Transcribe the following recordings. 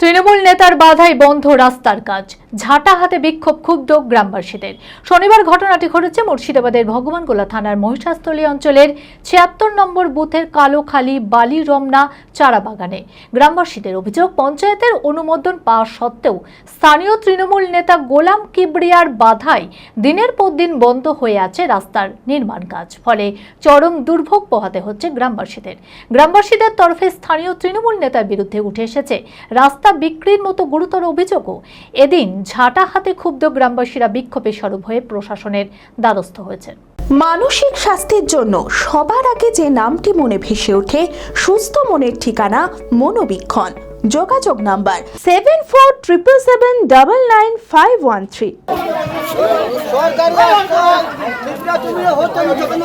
তৃণমূল নেতার বাধায় বন্ধ রাস্তার কাজ। ঝাঁটা হাতে বিক্ষোভ ক্ষুব্ধ গ্রামবাসীদের। শনিবার ঘটনাটি ঘটেছে মুর্শিদাবাদের ভগবানগোলা থানার মহিষাস্থলী অঞ্চলের ছিয়াত্তর নম্বর বুথের কালোখালী বালি রমনা চারা বাগানে গ্রামবাসীদের অভিযোগ, পঞ্চায়েতের অনুমোদন পাওয়া সত্ত্বেও স্থানীয় তৃণমূল নেতা গোলাম কিবরিয়ার বাধায় দিনের পর দিন বন্ধ হয়ে আছে রাস্তার নির্মাণ কাজ। ফলে চরম দুর্ভোগ পোহাতে হচ্ছে গ্রামবাসীদের। গ্রামবাসীদের তরফে স্থানীয় তৃণমূল নেতার বিরুদ্ধে উঠে এসেছে রাস্তা বিক্রির মতো গুরুতর অভিযোগও এদিন ঝাঁটা হাতে ক্ষুব্ধ গ্রামবাসীরা বিক্ষোভে সরব হয়ে প্রশাসনের দ্বারস্থ হয়েছেন মানসিক স্বাস্থ্যের জন্য সবার আগে যে নামটি মনে ভেসে ওঠে সুস্থ মনের ঠিকানা মনোবীক্ষণ যোগাযোগ number seven four triple seven double nine five one three সরকারি রাস্তা ঠিকরা তুমি হচ্ছে না যখন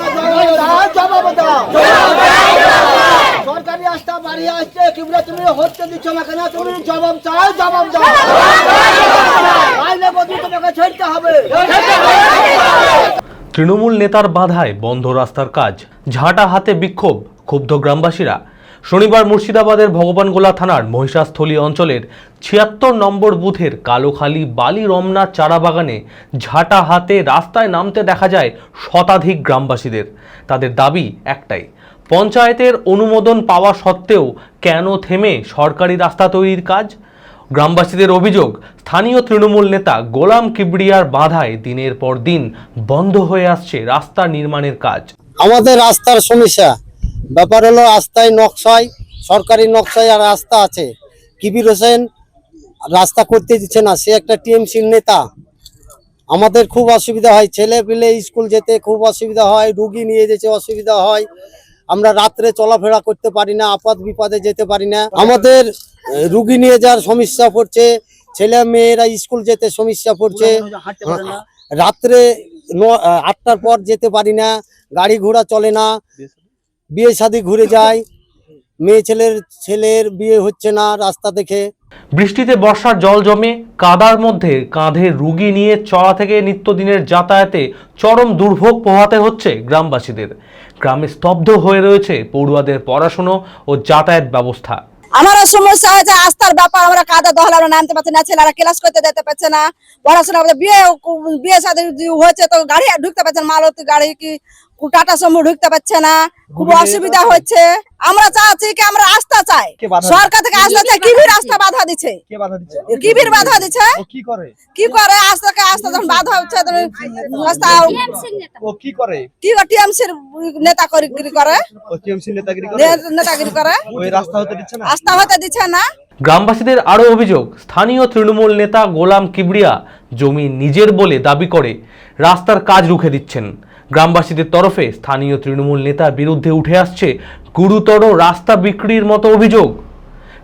দাও জবাব দাও সরকারি বাড়ি আসছে কিংবা তুমি হচ্ছে দিচ্ছ না, তুমি জবাব চাও, জবাব দাও। বদলি তোমাকে ছাড়তে হবে। তৃণমূল নেতার বাধায় বন্ধ রাস্তার কাজ, ঝাঁটা হাতে বিক্ষোভ, ক্ষুব্ধ গ্রামবাসীরা। শনিবার মুর্শিদাবাদের ভগবানগোলা থানার মহিষাস্থলী অঞ্চলের ছিয়াত্তর নম্বর বুথের কালোখালী বালি রমনা চারা বাগানে ঝাঁটা হাতে রাস্তায় নামতে দেখা যায় শতাধিক গ্রামবাসীদের। তাদের দাবি একটাই পঞ্চায়েতের অনুমোদন পাওয়া সত্ত্বেও কেন থেমে সরকারি রাস্তা তৈরির কাজ? গ্রামবাসীদের অভিযোগ, স্থানীয় তৃণমূল নেতা গোলাম কিবরিয়ার বাধায় দিনের পর দিন বন্ধ হয়ে আসছে রাস্তা নির্মাণের কাজ। আমাদের রাস্তার সমস্যা। ব্যাপার হলো রাস্তায় নকশায়, সরকারি নকশায় আর রাস্তা আছে। কিবির হোসেন রাস্তা করতে দিচ্ছে না, সে একটা টিএমসির নেতা। আমাদের খুব অসুবিধা হয় ছেলে পেলে স্কুল যেতে খুব অসুবিধা হয়, রুগী নিয়ে যেতে অসুবিধা হয়। আমরা রাত্রে চলাফেরা করতে পারি না, আপদ বিপদে যেতে পারি না। আমাদের রুগী নিয়ে যাওয়ার সমস্যা পড়ছে, ছেলে মেয়েরা স্কুল যেতে সমস্যা পড়ছে। রাত্রে আটটার পর যেতে পারি না, গাড়ি ঘোড়া চলে না, বিয়ে শাদী ঘুরে যায়। মেয়ে ছেলের ছেলের বিয়ে হচ্ছে না রাস্তা দেখে। বৃষ্টিতে বর্ষার জল জমে, কাদার মধ্যে কাঁধে রুগী নিয়ে চড়া থেকে নিত্যদিনের যাতায়াতে চরম দুর্ভোগ পোহাতে হচ্ছে গ্রামবাসীদের। গ্রামে স্তব্ধ হয়ে রয়েছে পড়ুয়াদের পড়াশুনো ও যাতায়াত ব্যবস্থা। আমার সমস্যা হয়েছে আস্থার ব্যাপার, আমরা কাদা দহলা নামতে পারছি না, ছেলেরা ক্লাস করতে যেতে পারছে না। পড়াশোনা বিয়ে বিয়ে সাথে হয়েছে, তো গাড়ি ঢুকতে পারছে না, মালতি গাড়ি কি টাটা ঢুকতে পারছে না খুব অসুবিধা হচ্ছে। আমরা চাচ্ছি কি আমরা রাস্তা চাই। সরকার থেকে রাস্তা চাই কিবির রাস্তা বাধা দিচ্ছে? কে বাধা দিচ্ছে? কিবির বাধা দিচ্ছে? কি করে? কি করে? আস্তাকে আস্তা যখন বাধা হচ্ছে রাস্তা ও কি করে? কি টিএমসির নেতা করি করে? টিএমসি নেতাগিরি করে? নেতাগিরি করে। ওই রাস্তা হতে দিচ্ছে না? আস্থা হতে দিচ্ছে না। গ্রামবাসীদের আরও অভিযোগ স্থানীয় তৃণমূল নেতা গোলাম কিবরিয়া জমি নিজের বলে দাবি করে রাস্তার কাজ রুখে দিচ্ছেন। গ্রামবাসীদের তরফে স্থানীয় তৃণমূল নেতার বিরুদ্ধে উঠে আসছে গুরুতর রাস্তা বিক্রির মতো অভিযোগ।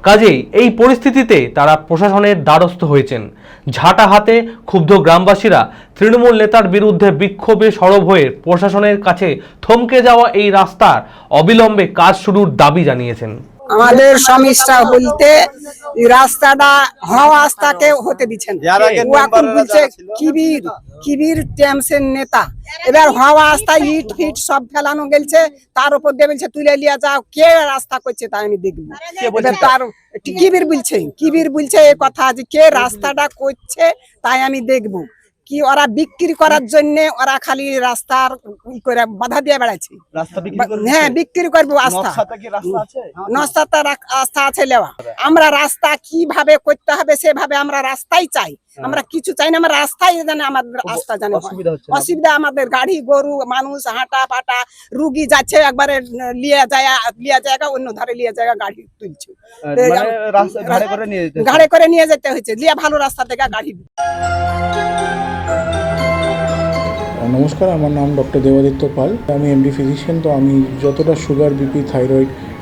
কাজেই এই পরিস্থিতিতে তারা প্রশাসনের দ্বারস্থ হয়েছেন। ঝাঁটা হাতে ক্ষুব্ধ গ্রামবাসীরা তৃণমূল নেতার বিরুদ্ধে বিক্ষোভে সরব হয়ে প্রশাসনের কাছে থমকে যাওয়া এই রাস্তার অবিলম্বে কাজ শুরুর দাবি জানিয়েছেন। আমাদের সমস্যা বলতে রাস্তাটা হওয়া রাস্তাকে হতে দিচ্ছেন। ও এখন বলছে কিবির কিবির টেমসের নেতা। এবার হওয়া রাস্তা ইট ফিট সব ফেলানো গেছে তার উপর দিয়ে বলছে তুলে লিয়া যাও কে রাস্তা করছে তাই আমি দেখব। তার কিবির বলছে কিবির বলছে এ কথা যে কে রাস্তাটা করছে তাই আমি দেখব। কি ওরা বিক্রি করার জন্য ওরা খালি রাস্তার ই করে বাধা দিয়ে বেড়াচ্ছে। হ্যাঁ বিক্রি করব আস্থা। নস্তা নস্তাতে আস্থা আছে লেওয়া। আমরা রাস্তা কীভাবে করতে হবে সেভাবে আমরা রাস্তাই চাই। আমরা কিছু চাই না আমরা রাস্তাই জানে আমাদের রাস্তা জানে অসুবিধা হচ্ছে না। অসুবিধা আমাদের গাড়ি গরু মানুষ হাঁটা পাটা রুগী যাচ্ছে একবারে লিয়া যায় লিয়ে জায়গা অন্য ধারে লিয়া জায়গা গাড়ি তুলছে। মানে ঘাড়ে করে নিয়ে যেতে গাড়ি করে নিয়ে যেতে হয়েছে লিয়ে ভালো রাস্তা থেকে গাড়ি নমস্কার আমার নাম ডক্টর দেবাদিত্য পাল। আমি এমডি ফিজিশিয়ান তো আমি যতটা সুগার বিপি থাইরয়েড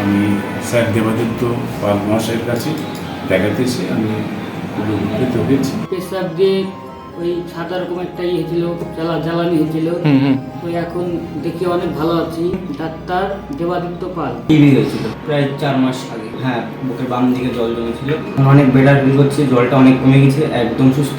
আমি স্যার দেবাদিত্য পাল মহাশয়ের কাছে দেখাতে এসে আমি খুবই উপকৃত হয়েছি। পেশাব দিয়ে ওই সাদা রকম একটা ইয়ে ছিল জ্বালা জ্বালানি হয়েছিল ওই এখন দেখি অনেক ভালো আছি। ডাক্তার দেবাদিত্য পাল। টিভি হয়েছিল প্রায় চার মাস আগে। হ্যাঁ বুকের বাম দিকে জল জমেছিল। অনেক বেটার ফিল করছে জলটা অনেক কমে গেছে একদম সুস্থ।